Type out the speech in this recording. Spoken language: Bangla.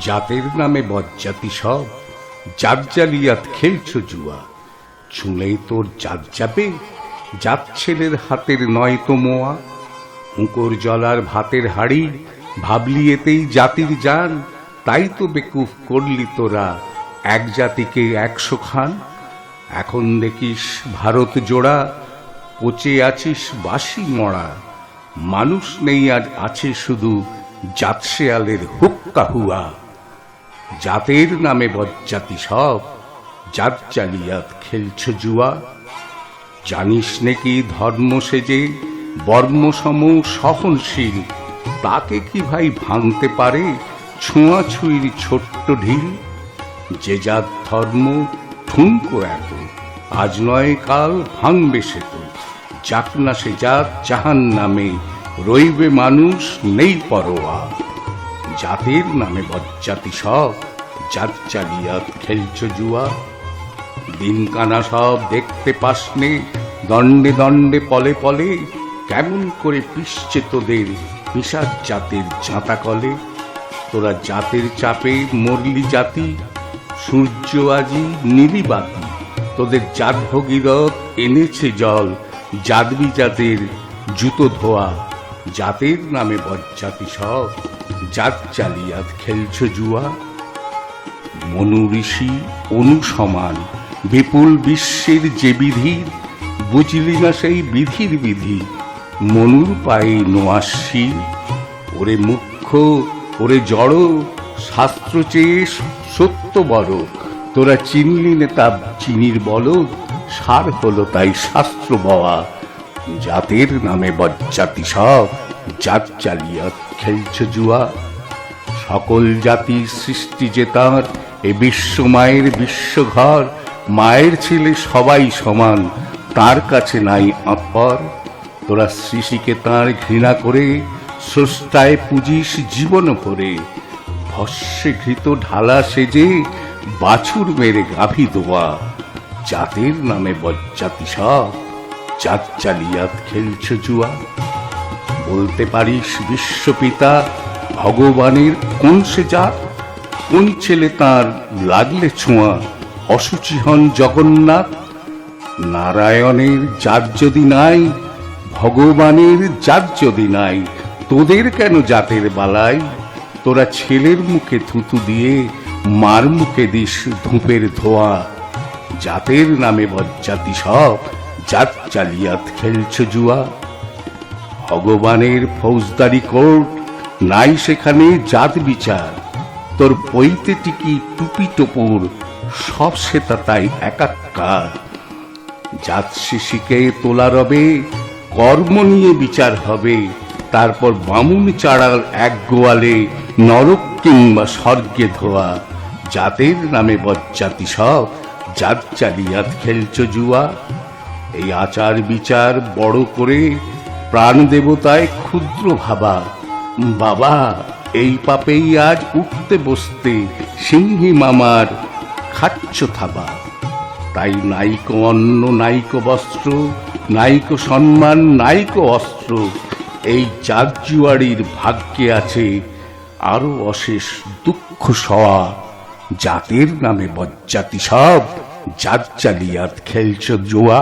জাতের নামে বজ্জাতি সব জাত জালিয়াত খেলছ জুয়া চুলে তোর জাত যাবে, জাত ছেলের হাতের নয় তো মোয়া, হুঁকোর জলার ভাতের হাড়ি, ভাবলি এতেই জাতির জান, তাই তো বেকুফ করলি তোরা এক জাতিকে একশো খান। এখন দেখিস ভারত জোড়া, পচে আছিস বাসি মরা, মানুষ নেই আজ আছে শুধু জাতশেয়ালের হুক্কা হুয়া। জাতের নামে বজ্জাতি সব জাত জালিয়াত খেলছ জুয়া। জানিস নাকি ধর্ম সেজে বর্মসম সহনশীল, তাকে কি ভাই ভাঙতে পারে ছোঁয়াছুঁইর ছোট্ট ঢিল? যে যার ধর্ম ঠুনকো এত আজ নয় কাল ভাঙবে সে তো। যাক না সে জাত জাহান নামে রইবে মানুষ নেই পরোয়া। জাতের নামে বজ্জাতি সব জাত চালিয়াত খেলছ জুয়া। দিন কানা সব দেখতে পাসনে, দণ্ডে দণ্ডে পলে পলে, কেমন করে পিসছে তোদের পিসার জাতের জাঁতা কলে তোরা জাতের চাপে মরলি জাতি, সূর্য আজি নীলিবাতি তোদের জাত ভগীরথ এনেছে জল জাদবি জাতের জুতো ধোয়া। জাতের নামে বজ্জাতি সব। জাত চালিয়াত খেলছ জুয়া। মনু ঋষি অনুসমান, বিপুল বিশ্বের যে বিধির বুঝলি না সেই বিধির বিধি। মনুর পায়ে নোয়াশীল ওরে মুখ্য, ওরে জড়, শাস্ত্র চেয়ে সত্য বড় তোরা চিনলি না তা চিনির বল সার হলো তাই শাস্ত্র বওয়া। জাতের নামে বজ্জাতি সব জাত চালিয়া খেলছ জুয়া, সকল জাতির সৃষ্টি যে তাঁর, এ বিশ্ব মায়ের বিশ্বঘর, মায়ের ছেলে সবাই সমান, তার কাছে নাই আপর তোরা শিশিকে তাঁর ঘৃণা করে, স্রষ্টায় পুজিস জীবন ভরে। ভস্যে ঘৃত ঢালা সেজে বাছুর মেরে গাভী দোয়া। জাতের নামে বজ্জাতি সব জাত চালিয়াত খেলছ জুয়া। বলতে পারিস বিশ্বপিতা, ভগবানের কোন সে জাত? কোন ছেলে তার লাগলে ছোঁয়া? অসুচি হন জগন্নাথ। নারায়ণের জাত যদি নাই, ভগবানের জাত যদি নাই, তোদের কেন জাতের বালাই? তোরা ছেলের মুখে থুতু দিয়ে মার মুখে দিস ধূপের ধোয়া। জাতের নামে বজ্জাতি সব, জাত চালিয়াত খেলছ জুয়া। ভগবানের ফৌজদারি কোর্ট নাই সেখানে জাত বিচার। তোর পইতে টিকি টুপি টোপর, সব সেটা তাই একাকার। জাত শিশিকে তোলা রবে, কর্ম নিয়ে বিচার হবে, তারপর বামুন চাড়ার এক গোয়ালে নরক কিংবা স্বর্গে ধোয়া। জাতের নামে বজ্জাতি সব, জাত চালিয়াত খেলছ জুয়া। এই আচার বিচার বড় করে প্রাণ দেবতায় ক্ষুদ্র ভাবা, বাবা, এই পাপেই আজ উঠতে বসতে সিংহী মামার খাচ্ছ থাবা। তাই নাইকো অন্ন, নাইকো বস্ত্র, নাইকো সম্মান, নাইকো অস্ত্র, এই জাগজুয়ারির ভাগ্যে আছে আরও অশেষ দুঃখ সওয়া, জাতের নামে বজ্জাতি সব জাত চালিয়াত খেলছ জোয়া।